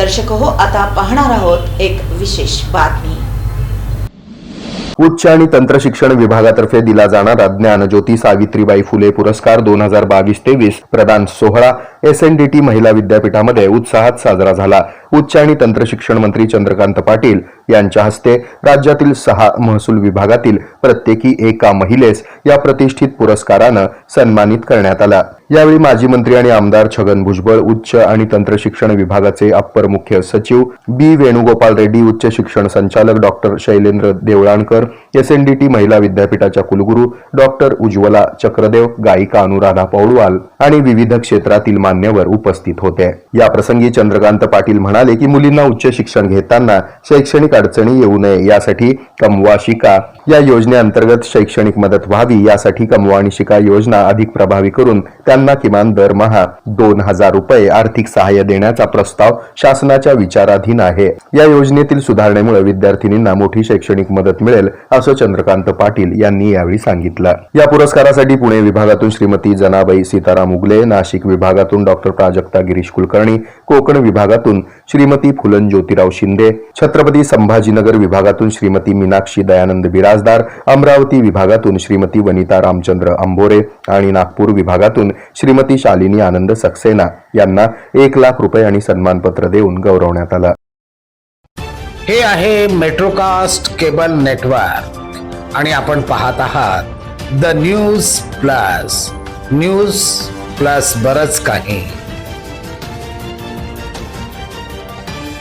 दर्शक हो आता पाहणार आहोत एक विशेष बातमी. उच्च आणि तंत्रशिक्षण विभागातर्फे दिला जाणारा ज्ञानज्योती सावित्रीबाई फुले पुरस्कार दोन हजार बावीस तेवीस प्रदान सोहळा एस एन डी टी महिला विद्यापीठामध्ये उत्साहात साजरा झाला. उच्च आणि तंत्रशिक्षण मंत्री चंद्रकांत पाटील यांच्या हस्ते राज्यातील सहा महसूल विभागातील प्रत्येकी एका महिलेस या प्रतिष्ठित पुरस्कारानं सन्मानित करण्यात आला. यावेळी माजी मंत्री आणि आमदार छगन भुजबळ उच्च आणि तंत्रशिक्षण विभागाचे अप्पर मुख्य सचिव बी वेणुगोपाल रेड्डी उच्च शिक्षण संचालक doctor Shailendra Deolankar S N D T महिला विद्यापीठाच्या कुलगुरू डॉक्टर उज्ज्वला चक्रदेव गायिका अनुराधा पौडवाल आणि विविध क्षेत्रातील मान्यवर उपस्थित होते. याप्रसंगी चंद्रकांत पाटील म्हणाले की मुलींना उच्च शिक्षण घेताना शैक्षणिक अडचणी येऊ नये यासाठी कमवा शिका. या योजनेअंतर्गत शैक्षणिक मदत व्हावी यासाठी कमवा आणि शिका योजना अधिक प्रभावी करून त्यांना किमान दरमहा दोन हजार रुपये आर्थिक सहाय्य देण्याचा प्रस्ताव शासनाच्या विचाराधीन आहे. या योजनेतील सुधारणेमुळे विद्यार्थिनींना मोठी शैक्षणिक मदत मिळेल असं चंद्रकांत पाटील यांनी यावेळी सांगितलं. या पुरस्कारासाठी पुणे विभागातून श्रीमती जनाबाई सीताराम उगले नाशिक विभागातून डॉक्टर प्राजक्ता गिरीश कुलकर्णी कोकण विभागातून श्रीमती फुलन ज्योतिराव शिंदे छत्रपती संभाजीनगर विभागातून श्रीमती मीनाक्षी दयानंद बिराजदार अमरावती विभागातून श्रीमती वनिता रामचंद्र अंबोरे आणि नागपूर विभागातून श्रीमती शालिनी आनंद सक्सेना यांना एक लाख रुपये आणि सन्मानपत्र देऊन गौरवण्यात आलं. हे आहे मेट्रोकास्ट केबल नेटवर्क. आणि आपण पाहत आहात the news plus. News plus बरंच काही.